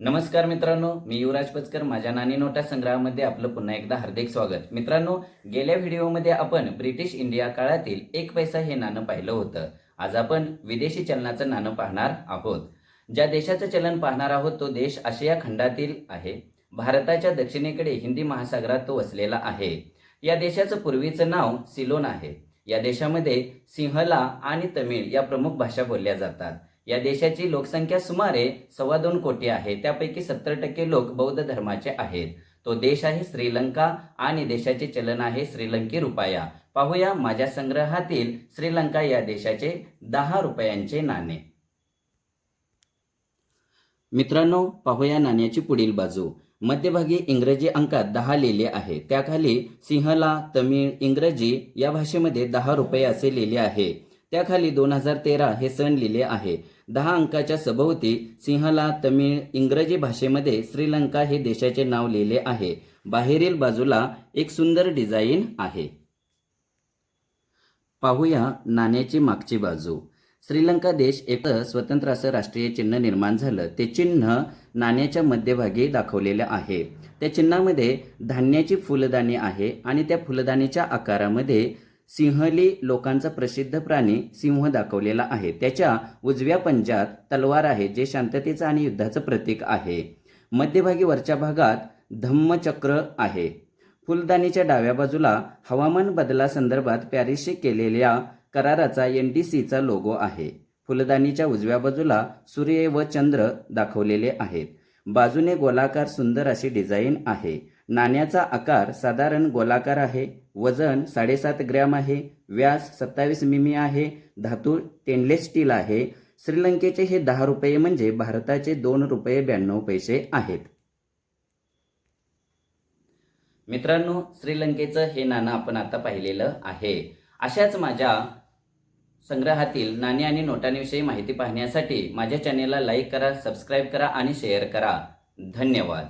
नमस्कार मित्रांनो मी युवराज पचकर माझ्या नाणी नोटा संग्रहामध्ये आपलं पुन्हा एकदा हार्दिक स्वागत. मित्रांनो गेल्या व्हिडिओमध्ये आपण ब्रिटिश इंडिया काळातील एक पैसा हे नाणं पाहिलं होतं. आज आपण विदेशी चलनाचं नाणं पाहणार आहोत. ज्या देशाचं चलन पाहणार आहोत तो देश आशिया खंडातील आहे. भारताच्या दक्षिणेकडे हिंदी महासागरात तो वसलेला आहे. या देशाचं पूर्वीचं नाव सिलोन आहे. या देशामध्ये सिंहला आणि तमिळ या प्रमुख भाषा बोलल्या जातात. या देशाची लोकसंख्या सुमारे सव्वा दोन कोटी आहे. त्यापैकी सत्तर टक्के लोक बौद्ध धर्माचे आहेत. तो देश आहे श्रीलंका आणि देशाचे चलन आहे श्रीलंकी रुपया. पाहूया माझ्या संग्रहातील श्रीलंका या देशाचे दहा रुपयांचे नाणे. मित्रांनो पाहूया नाण्याची पुढील बाजू. मध्यभागी इंग्रजी अंकात दहा लिहिले आहे. त्याखाली सिंहला तमिळ इंग्रजी या भाषेमध्ये दहा रुपये असे लिहिले आहे. त्याखाली दोन हजार तेरा हे सण लिहिले आहे. दहा अंकाच्या सभोवती सिंहला तमिळ इंग्रजी भाषेमध्ये श्रीलंका हे देशाचे नाव लिहिले आहे. बाहेरील बाजूला एक सुंदर डिझाईन आहे. पाहूया नाण्याची मागची बाजू. श्रीलंका देश एक स्वतंत्र असं राष्ट्रीय चिन्ह निर्माण झालं ते चिन्ह नाण्याच्या मध्यभागी दाखवलेलं आहे. त्या चिन्हामध्ये धान्याची फुलदाणी आहे आणि त्या फुलदाणीच्या आकारामध्ये सिंहली लोकांचा प्रसिद्ध प्राणी सिंह दाखवलेला आहे. त्याच्या उजव्या पंजात तलवार आहे जे शांततेचं आणि युद्धाचं प्रतीक आहे. मध्यभागी वरच्या भागात धम्मचक्र आहे. फुलदाणीच्या डाव्या बाजूला हवामान बदलासंदर्भात पॅरिसशी केलेल्या कराराचा एन डी सीचा लोगो आहे. फुलदाणीच्या उजव्या बाजूला सूर्य व चंद्र दाखवलेले आहेत. बाजूने गोलाकार सुंदर अशी डिझाईन आहे. नाण्याचा आकार साधारण गोलाकार आहे वजन साडेसात ग्रॅम आहे व्यास सत्तावीस मिमी आहे धातू टेनलेस स्टील आहे. श्रीलंकेचे हे दहा रुपये म्हणजे भारताचे दोन रुपये ब्याण्णव पैसे आहेत. मित्रांनो श्रीलंकेचं हे नाणं आपण आता पाहिलेलं आहे. अशाच माझ्या संग्रहातील नाणी आणि नोटांविषयी माहिती पाहण्यासाठी माझ्या चॅनेलला लाईक करा सबस्क्राईब करा आणि शेअर करा. धन्यवाद.